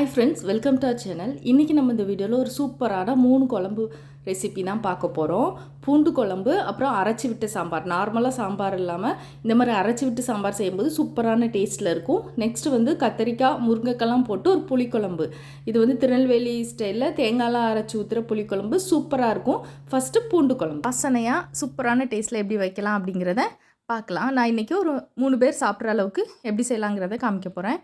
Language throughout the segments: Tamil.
Hi friends welcome to our channel இன்றைக்கி நம்ம இந்த வீடியோவில் ஒரு சூப்பரான மூணு குழம்பு ரெசிபி தான் பார்க்க போகிறோம் பூண்டு குழம்பு அப்புறம் அரைச்சி விட்ட சாம்பார். நார்மலாக சாம்பார் இல்லாமல் இந்த மாதிரி அரைச்சி விட்டு சாம்பார் செய்யும்போது சூப்பரான டேஸ்ட்டில் இருக்கும். நெக்ஸ்ட்டு வந்து கத்தரிக்காய் முருங்கைக்கெல்லாம் போட்டு ஒரு புளிக்குழம்பு. இது வந்து திருநெல்வேலி ஸ்டைலில் தேங்காய்லாம் அரைச்சி ஊற்றுற புளிக்குழம்பு சூப்பராக இருக்கும். ஃபஸ்ட்டு பூண்டு குழம்பு. வாசனையாக சூப்பரான டேஸ்ட்டில் எப்படி வைக்கலாம் அப்படிங்கிறத பார்க்கலாம். நான் இன்றைக்கி ஒரு மூணு பேர் சாப்பிட்ற அளவுக்கு எப்படி செய்யலாங்கிறத காமிக்க போகிறேன்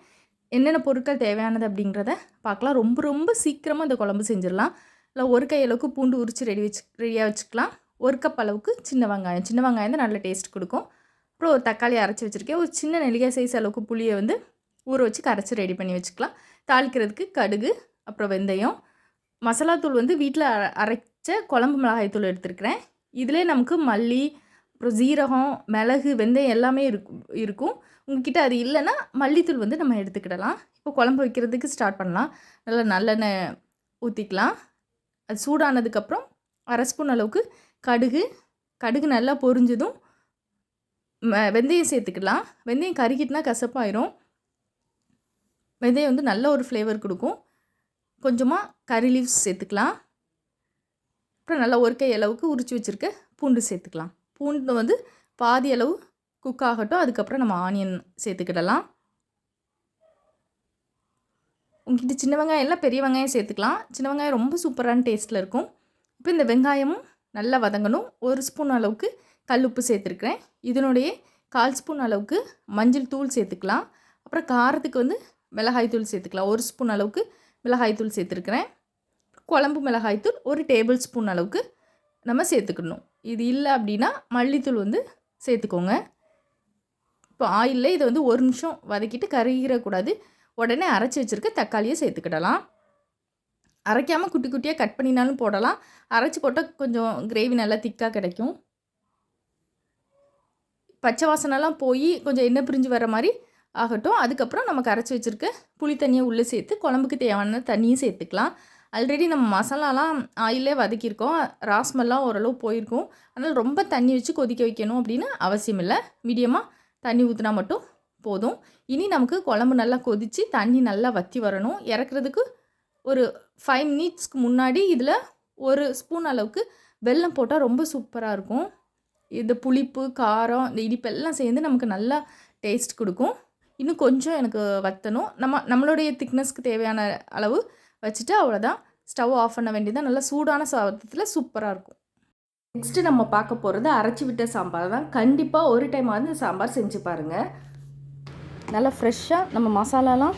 என்னென்ன பொருட்கள் தேவையானது அப்படிங்கிறத பார்க்கலாம். ரொம்ப ரொம்ப சீக்கிரமாக இந்த குழம்பு செஞ்சிடலாம். இல்லை ஒரு கை அளவுக்கு பூண்டு உரித்து ரெடி வச்சு ரெடியாக வச்சுக்கலாம். ஒரு கப் அளவுக்கு சின்ன வெங்காயம். சின்ன வெங்காயம் தான் நல்ல டேஸ்ட் கொடுக்கும். அப்புறம் ஒரு தக்காளி அரைச்சி வச்சுருக்கேன். ஒரு சின்ன நெல்லிக்காய் சைஸ் அளவுக்கு புளியை வந்து ஊற வச்சு கரைச்சி ரெடி பண்ணி வச்சுக்கலாம். தாளிக்கிறதுக்கு கடுகு அப்புறம் வெந்தயம். மசாலாத்தூள் வந்து வீட்டில் அரைச்ச குழம்பு மிளகாய் தூள் எடுத்துருக்கிறேன். இதிலே நமக்கு மல்லி அப்புறம் ஜீரகம் மிளகு வெந்தயம் எல்லாமே இருக்கும் இருக்கும். உங்ககிட்ட அது இல்லைன்னா மல்லித்தூள் வந்து நம்ம எடுத்துக்கிடலாம். இப்போ குழம்பு வைக்கிறதுக்கு ஸ்டார்ட் பண்ணலாம். நல்லா நல்லெண்ணெய் ஊற்றிக்கலாம் அது சூடானதுக்கப்புறம் அரை ஸ்பூன் அளவுக்கு கடுகு. கடுகு நல்லா பொரிஞ்சதும் ம- வெந்தயம் சேர்த்துக்கலாம். வெந்தயம் கருகிட்டுனா கசப்பாயிரும். வெந்தயம் வந்து நல்ல ஒரு ஃப்ளேவர் கொடுக்கும். கொஞ்சமாக கறி லீவ்ஸ் சேர்த்துக்கலாம். அப்புறம் நல்லா ஒரு கை அளவுக்கு உரிச்சு வச்சுருக்க பூண்டு சேர்த்துக்கலாம். பூண்டு வந்து பாதி அளவு குக் ஆகட்டும். அதுக்கப்புறம் நம்ம ஆனியன் சேர்த்துக்கிடலாம். உங்ககிட்ட சின்ன வெங்காயம் இல்லை பெரிய வெங்காயம் சேர்த்துக்கலாம். சின்ன வெங்காயம் ரொம்ப சூப்பரான டேஸ்ட்டில் இருக்கும். இப்போ இந்த வெங்காயமும் நல்லா வதங்கணும். ஒரு ஸ்பூன் அளவுக்கு கல் உப்பு சேர்த்துருக்குறேன். இதனுடைய கால் ஸ்பூன் அளவுக்கு மஞ்சள் தூள் சேர்த்துக்கலாம். அப்புறம் காரத்துக்கு வந்து மிளகாய் தூள் சேர்த்துக்கலாம். ஒரு ஸ்பூன் அளவுக்கு மிளகாய் தூள் சேர்த்துருக்குறேன். குழம்பு மிளகாய் தூள் ஒரு டேபிள் ஸ்பூன் அளவுக்கு நம்ம சேர்த்துக்கணும். இது இல்லை அப்படின்னா மல்லித்தூள் வந்து சேர்த்துக்கோங்க. இப்போ ஆயிலில் இதை வந்து ஒரு நிமிஷம் வதக்கிட்டு கருகிடக்கூடாது. உடனே அரைச்சி வச்சுருக்க தக்காளியை சேர்த்துக்கிடலாம். அரைக்காமல் குட்டி குட்டியாக கட் பண்ணினாலும் போடலாம். அரைச்சி போட்டால் கொஞ்சம் கிரேவி நல்லா திக்காக கிடைக்கும். பச்சை வாசனைலாம் போய் கொஞ்சம் எண்ணெய் பிரிஞ்சு வர மாதிரி ஆகட்டும். அதுக்கப்புறம் நம்ம கரைச்சி வச்சுருக்க புளி தண்ணியை உள்ளே சேர்த்து குழம்புக்கு தேவையான தண்ணியும் சேர்த்துக்கலாம். ஆல்ரெடி நம்ம மசாலாலாம் ஆயிலே வதக்கியிருக்கோம். ராஸ்மெல்லாம் ஓரளவு போயிருக்கும். அதனால் ரொம்ப தண்ணி வச்சு கொதிக்க வைக்கணும் அப்படின்னு அவசியம் இல்லை. மீடியமாக தண்ணி ஊற்றினா மட்டும் போதும். இனி நமக்கு குழம்பு நல்லா கொதித்து தண்ணி நல்லா வற்றி வரணும். இறக்குறதுக்கு ஒரு ஃபைவ் மினிட்ஸ்க்கு முன்னாடி இதில் ஒரு ஸ்பூன் அளவுக்கு வெல்லம் போட்டால் ரொம்ப சூப்பராக இருக்கும். இந்த புளிப்பு காரம் இந்த இனிப்பு எல்லாம் சேர்ந்து நமக்கு நல்லா டேஸ்ட் கொடுக்கும். இன்னும் கொஞ்சம் எனக்கு வற்றணும் நம்ம நம்மளுடைய திக்னஸ்க்கு தேவையான அளவு வச்சுட்டு அவ்வளோதான். ஸ்டவ் ஆஃப் பண்ண வேண்டியதான் நல்லா சூடான சாதத்தில் சூப்பராக இருக்கும். நெக்ஸ்ட்டு நம்ம பார்க்க போகிறது அரைச்சி விட்ட சாம்பார் தான். கண்டிப்பாக ஒரு டைம் வந்து சாம்பார் செஞ்சு பாருங்கள் நல்லா ஃப்ரெஷ்ஷாக நம்ம மசாலாலாம்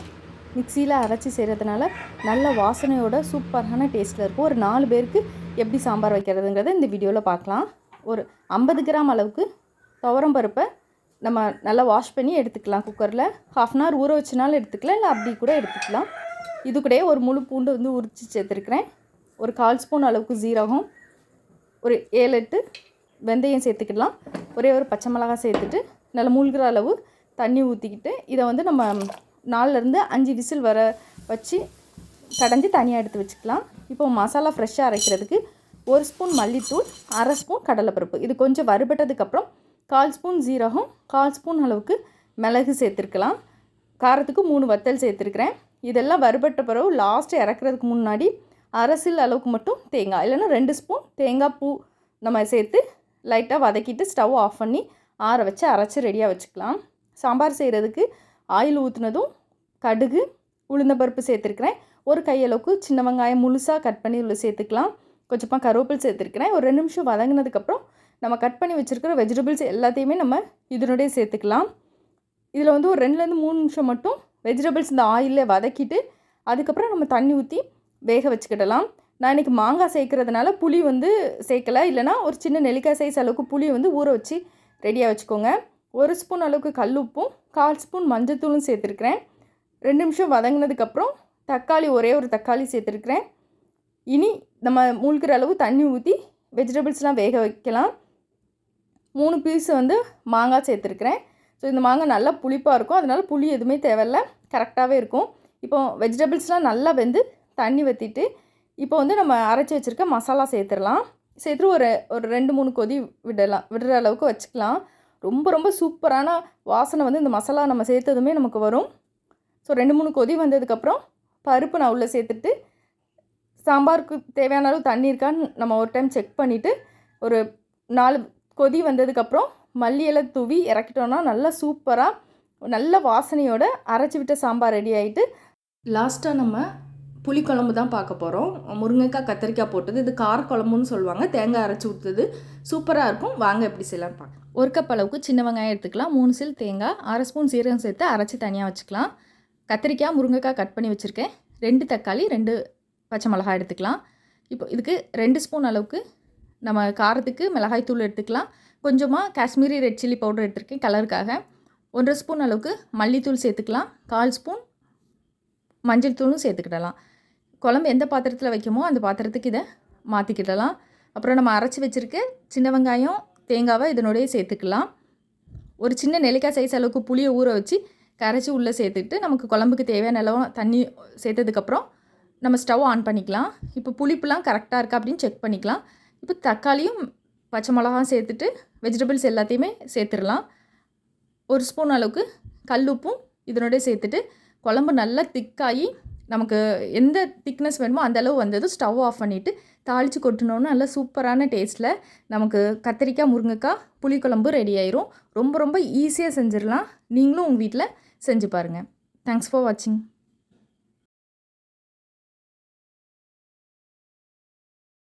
மிக்சியில் அரைச்சி செய்கிறதுனால நல்ல வாசனையோட சூப்பரான டேஸ்ட்டில் இருக்கும். ஒரு நாலு பேருக்கு எப்படி சாம்பார் வைக்கிறதுங்கிறத இந்த வீடியோவில் பார்க்கலாம். ஒரு ஐம்பது கிராம் அளவுக்கு துவரம் பருப்பை நம்ம நல்லா வாஷ் பண்ணி எடுத்துக்கலாம். குக்கரில் ஹாஃப் அன் ஹவர் ஊற வச்சனாலும் எடுத்துக்கலாம். இல்லை அப்படி கூட எடுத்துக்கலாம். இது கூடயே ஒரு முழு பூண்டு வந்து உரித்து சேர்த்துருக்குறேன். ஒரு கால் ஸ்பூன் அளவுக்கு ஜீரகம் ஒரு ஏழு எட்டு வெந்தயம் சேர்த்துக்கிடலாம். ஒரே ஒரு பச்சை மிளகாய் சேர்த்துட்டு நல்லா மூழ்கிற அளவு தண்ணி ஊற்றிக்கிட்டு இதை வந்து நம்ம நாலுலேருந்து அஞ்சு விசில் வர வச்சு கடைஞ்சி தனியாக எடுத்து வச்சுக்கலாம். இப்போ மசாலா ஃப்ரெஷ்ஷாக அரைக்கிறதுக்கு ஒரு ஸ்பூன் மல்லித்தூள் அரை ஸ்பூன் கடலைப்பருப்பு. இது கொஞ்சம் வறுபட்டதுக்கப்புறம் கால் ஸ்பூன் ஜீரகம் கால் ஸ்பூன் அளவுக்கு மிளகு சேர்த்துருக்கலாம். காரத்துக்கு மூணு வத்தல் சேர்த்துருக்குறேன். இதெல்லாம் வறுபட்ட பிறகு லாஸ்ட்டு இறக்குறதுக்கு முன்னாடி அரசில் அளவுக்கு மட்டும் தேங்காய் இல்லைன்னா ரெண்டு ஸ்பூன் தேங்காய் பூ நம்ம சேர்த்து லைட்டாக வதக்கிட்டு ஸ்டவ் ஆஃப் பண்ணி ஆற வச்சு அரைச்சி ரெடியாக வச்சுக்கலாம். சாம்பார் செய்கிறதுக்கு ஆயில் ஊற்றுனதும் கடுகு உளுந்தம்பருப்பு சேர்த்துருக்குறேன். ஒரு கையளவுக்கு சின்ன வெங்காயம் முழுசாக கட் பண்ணி உள்ள சேர்த்துக்கலாம். கொஞ்சமாக கருவேப்பில் சேர்த்துருக்கிறேன். ஒரு ரெண்டு நிமிஷம் வதங்கினதுக்கப்புறம் நம்ம கட் பண்ணி வச்சுருக்கிற வெஜிடபிள்ஸ் எல்லாத்தையுமே நம்ம இதனுடைய சேர்த்துக்கலாம். இதில் வந்து ஒரு ரெண்டுலேருந்து மூணு நிமிஷம் மட்டும் வெஜிடபிள்ஸ் இந்த ஆயிலில் வதக்கிட்டு அதுக்கப்புறம் நம்ம தண்ணி ஊற்றி வேக வச்சுக்கிடலாம். நான் இன்றைக்கி மாங்காய் சேர்க்கறதுனால புளி வந்து சேர்க்கலை. இல்லைனா ஒரு சின்ன நெல்லிக்காய் சைஸ் அளவுக்கு புளியை வந்து ஊற வச்சு ரெடியாக வச்சுக்கோங்க. ஒரு ஸ்பூன் அளவுக்கு கல் உப்பும் கால் ஸ்பூன் மஞ்சத்தூளும் சேர்த்துருக்குறேன். ரெண்டு நிமிஷம் வதங்கினதுக்கப்புறம் தக்காளி ஒரே ஒரு தக்காளி சேர்த்துருக்குறேன். இனி நம்ம மூழ்கிற அளவு தண்ணி ஊற்றி வெஜிடபிள்ஸ்லாம் வேக வைக்கலாம். மூணு பீஸ் வந்து மாங்காய் சேர்த்துருக்குறேன். ஸோ இந்த மாங்காய் நல்லா புளிப்பாக இருக்கும். அதனால் புளி எதுவுமே தேவையில்ல. கரெக்டாகவே இருக்கும். இப்போ வெஜிடபிள்ஸ்லாம் நல்லா வெந்து தண்ணி வற்றிட்டு இப்போ வந்து நம்ம அரைச்சி வச்சுருக்க மசாலா சேர்த்துடலாம். சேர்த்துட்டு ஒரு ஒரு ரெண்டு மூணு கொதி விடலாம். விடுற அளவுக்கு வச்சுக்கலாம். ரொம்ப ரொம்ப சூப்பரான வாசனை வந்து இந்த மசாலா நம்ம சேர்த்ததுமே நமக்கு வரும். ஸோ ரெண்டு மூணு கொதி வந்ததுக்கப்புறம் பருப்பு நான் உள்ளே சேர்த்துட்டு சாம்பாருக்கு தேவையான அளவு தண்ணி இருக்கான்னு நம்ம ஒரு டைம் செக் பண்ணிவிட்டு ஒரு நாலு கொதி வந்ததுக்கப்புறம் மல்லியலை தூவி இறக்கிட்டோன்னா நல்லா சூப்பராக நல்ல வாசனையோட அரைச்சி விட்ட சாம்பார் ரெடி ஆகிட்டு லாஸ்ட்டாக நம்ம புளிக்குழம்பு தான் பார்க்க போகிறோம் முருங்கைக்காய் கத்திரிக்காய் போட்டது. இது கார குழம்புன்னு சொல்லுவாங்க. தேங்காய் அரைச்சி ஊற்றுது சூப்பராக இருக்கும். வாங்க எப்படி செய்யலாம் பார்க்கலாம். ஒரு கப் அளவுக்கு சின்ன வெங்காயம் எடுத்துக்கலாம். மூணு சில் தேங்காய் அரை ஸ்பூன் சீரகம் சேர்த்து அரைச்சி தனியாக வச்சுக்கலாம். கத்திரிக்காய் முருங்கைக்காய் கட் பண்ணி வச்சுருக்கேன். ரெண்டு தக்காளி ரெண்டு பச்சை மிளகாய் எடுத்துக்கலாம். இப்போ இதுக்கு ரெண்டு ஸ்பூன் அளவுக்கு நம்ம காரத்துக்கு மிளகாய் தூள் எடுத்துக்கலாம். கொஞ்சமாக காஷ்மீரி ரெட் சில்லி பவுடர் எடுத்திருக்கேன் கலருக்காக. ஒன்றரை ஸ்பூன் அளவுக்கு மல்லித்தூள் சேர்த்துக்கலாம். கால் ஸ்பூன் மஞ்சள் தூளும் சேர்த்துக்கிடலாம். குழம்பு எந்த பாத்திரத்தில் வைக்கமோ அந்த பாத்திரத்துக்கு இதை மாற்றிக்கிடலாம் அப்புறம் நம்ம அரைச்சி வச்சுருக்க சின்ன வெங்காயம் தேங்காவை இதனுடைய சேர்த்துக்கலாம். ஒரு சின்ன நெல்லிக்காய் சைஸ் அளவுக்கு புளியை ஊற வச்சு கரைச்சி உள்ளே சேர்த்துட்டு நமக்கு குழம்புக்கு தேவையான அளவு தண்ணி சேர்த்ததுக்கப்புறம் நம்ம ஸ்டவ் ஆன் பண்ணிக்கலாம். இப்போ புளிப்புலாம் கரெக்டாக இருக்கா அப்படின்னு செக் பண்ணிக்கலாம். இப்போ தக்காளியும் பச்சை மிளகாவும் சேர்த்துட்டு வெஜிடபிள்ஸ் எல்லாத்தையுமே சேர்த்துடலாம். ஒரு ஸ்பூன் அளவுக்கு கல் உப்பும் இதனோடய சேர்த்துட்டு குழம்பு நல்லா திக்காகி நமக்கு எந்த திக்னஸ் வேணுமோ அந்த அளவு வந்ததும் ஸ்டவ் ஆஃப் பண்ணிவிட்டு தாளித்து கொட்டினோன்னு நல்லா சூப்பரான டேஸ்ட்டில் நமக்கு கத்திரிக்காய் முருங்கைக்காய் புளிக்குழம்பு ரெடி ஆயிரும். ரொம்ப ரொம்ப ஈஸியாக செஞ்சிடலாம். நீங்களும் உங்கள் வீட்டில் செஞ்சு பாருங்கள் தேங்க்ஸ் ஃபார் வாட்சிங்